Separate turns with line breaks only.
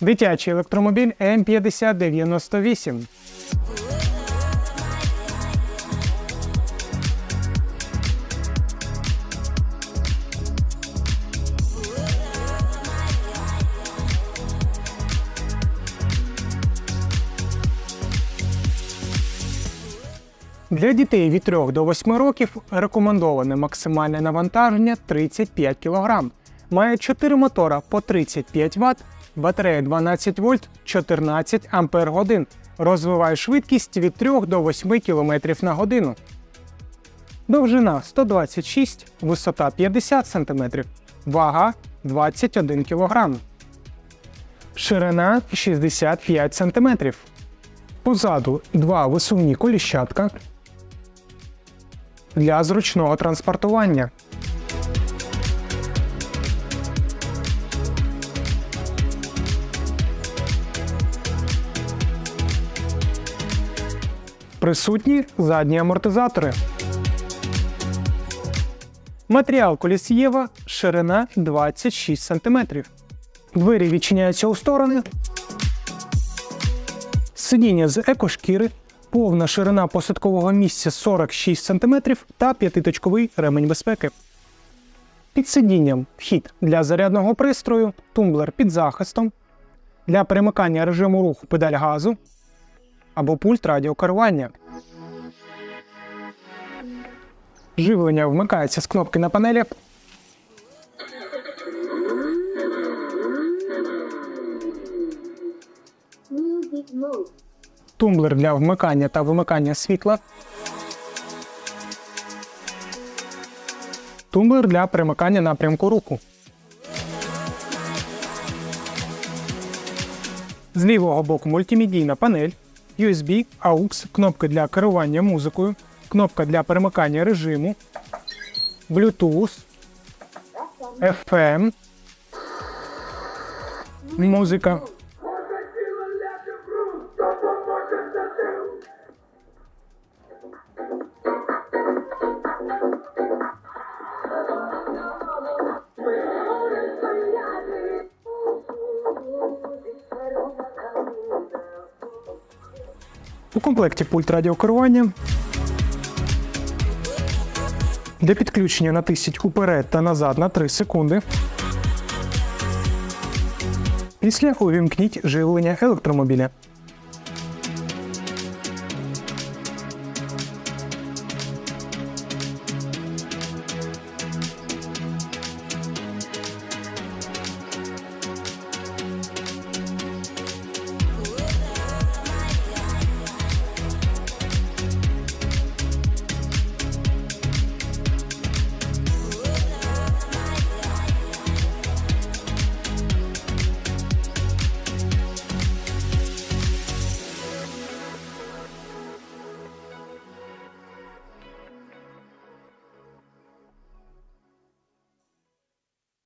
Дитячий електромобіль М5098. Для дітей від 3 до 8 років рекомендоване максимальне навантаження 35 кг. Має 4 мотора по 35 Вт, батарея 12 вольт 14 Ампер годин. Розвиває швидкість від 3 до 8 км на годину. Довжина 126, висота 50 см, вага 21 кг. Ширина 65 см. Позаду два висувні коліщатка для зручного транспортування. Присутні задні амортизатори. Матеріал колісєва ширина 26 см. Двері відчиняються у сторони. Сидіння з екошкіри, повна ширина посадкового місця 46 см та п'ятиточковий ремень безпеки. Під сидінням вхід для зарядного пристрою, тумблер під захистом, для перемикання режиму руху педаль газу або пульт радіокерування. Живлення вмикається з кнопки на панелі. Тумблер для вмикання та вимикання світла, тумблер для перемикання напрямку руху. З лівого боку мультимедійна панель, USB, AUX, кнопки для керування музикою, кнопка для перемикання режиму, Bluetooth, FM, музика. У комплекті пульт радіокерування. Для підключення натисніть уперед та назад на 3 секунди. Після увімкніть живлення електромобіля.